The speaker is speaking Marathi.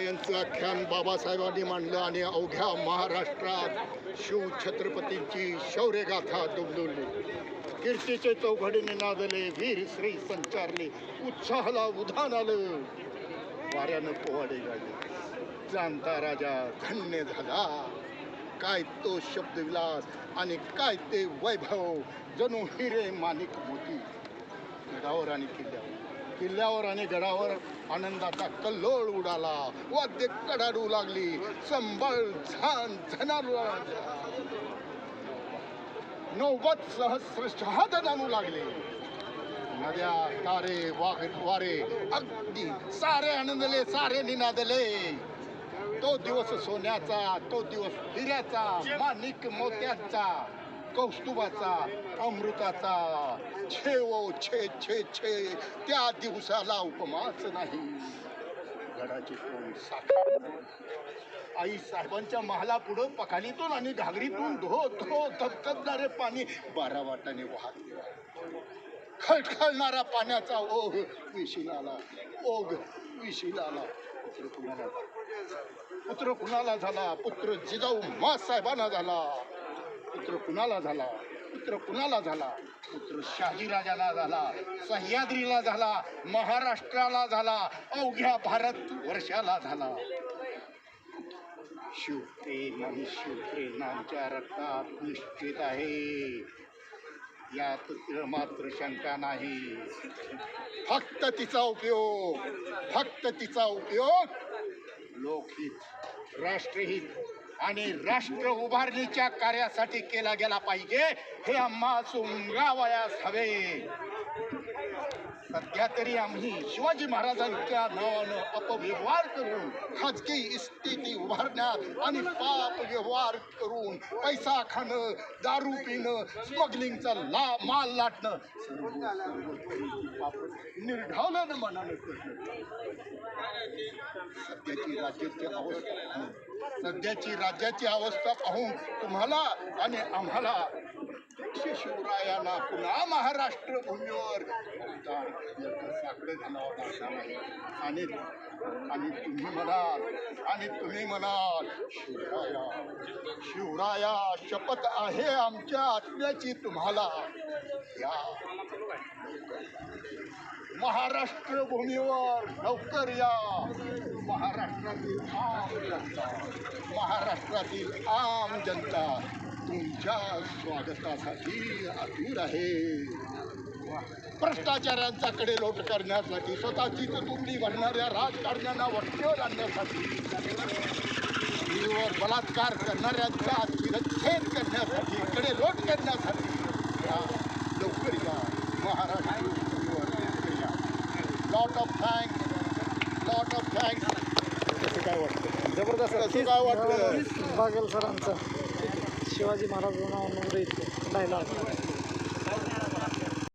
यांचं आख्यान बाबासाहेबांनी मांडलं आणि अवघ्या महाराष्ट्रात शिवछत्रपतींची शौर्यगाथा दुमदुमली. कीर्तीचे चौघडीने नादले वीर श्री संचारले उत्साहाला उधाण आलं. वाऱ्यानं पोवाडे गाडले जाणता राजा धन्य झाला. काय तो शब्दविलास आणि काय ते वैभव जणू हिरे माणिक मोती. गडावर आणि किल्ल्यावर. किल्ल्यावर आणि गडावर आनंदाचा कल्लोळ उडाला. वाद्य कडाडू लागली. संबळ छान झनारू नव्वद सहस्र शहाद आणू लागले. नद्या तारे वाघ वारे अगदी सारे आनंदले सारे निनादले. तो दिवस सोन्याचा तो दिवस हिऱ्याचा माणिक मोत्याचा. कौस्तुभाचा अमृताचा छे ओ छे छे छे त्या दिवसाला उपमाच नाही. गडाची तोंड साखर आई साहेबांच्या महाला पुढं पखालीतून आणि घागरीतून धो धो धबधबणारे पाणी बारा वाटाने वाहत खळखळणारा पाण्याचा ओघ विशिलाला ओघ विशिलाला. पुत्र कुणाला पुत्र कुणाला झाला? पुत्र जिजाऊ मा साहेबांना झाला. पुत्र कुणाला झाला? पुत्र कुणाला झाला? पुत्र शहाजीराजाला झाला सह्याद्रीला झाला महाराष्ट्राला झाला अवघ्या भारत वर्षाला झाला. शिवप्रेम आणि शिवप्रेम आमच्या रक्तात निश्चित आहे. यात मात्र शंका नाही. फक्त तिचा उपयोग फक्त तिचा उपयोग लोकहित राष्ट्रहित. आणि राष्ट्र उभारणीच्या कार्यासाठी केला गेला पाहिजे हे आम्हा सुंगावयास हवे. सध्या तरी आम्ही शिवाजी महाराजांच्या नावानं अपव्यवहार करून खाजगी स्थिती उभारण्यात आणि पाप व्यवहार करून पैसा खाणं दारू पिणं स्मगलिंगचा ला माल लाटणं. निर्ढावल्यानं मनानं करणं सध्याची राज्याची अवस्था सध्याची राज्याची अवस्था पाहून तुम्हाला आणि आम्हाला श्री शिवरायांना पुन्हा महाराष्ट्र भूमीवर अवतार साकडं घालावं लागणार आहे आणि आणि तुम्ही म्हणाल आणि तुम्ही म्हणाल शिवराया शिवराया शपथ आहे आमच्या आत्म्याची तुम्हाला. या. महाराष्ट्र भूमीवर लवकर या. महाराष्ट्रातील आम जनता महाराष्ट्रातील आम जनता तुमच्या स्वागतासाठी आतूर आहे. भ्रष्टाचारांच्याकडे लोट करण्यासाठी स्वतःची तुंडी भरणाऱ्या राजकारण्यांना वटकेवर आणण्यासाठी बलात्कार करणाऱ्यांचा शिरच्छेद करण्यासाठी कडे लोट करण्यासाठी या लवकर या महाराष्ट्र भूमीवर लवकर या lot of thanks lot of thanks कसं काय वाटतं जबरदस्त. कसं काय वाटलं? बागेल सरांचा. शिवाजी महाराज नाव डायलॉग.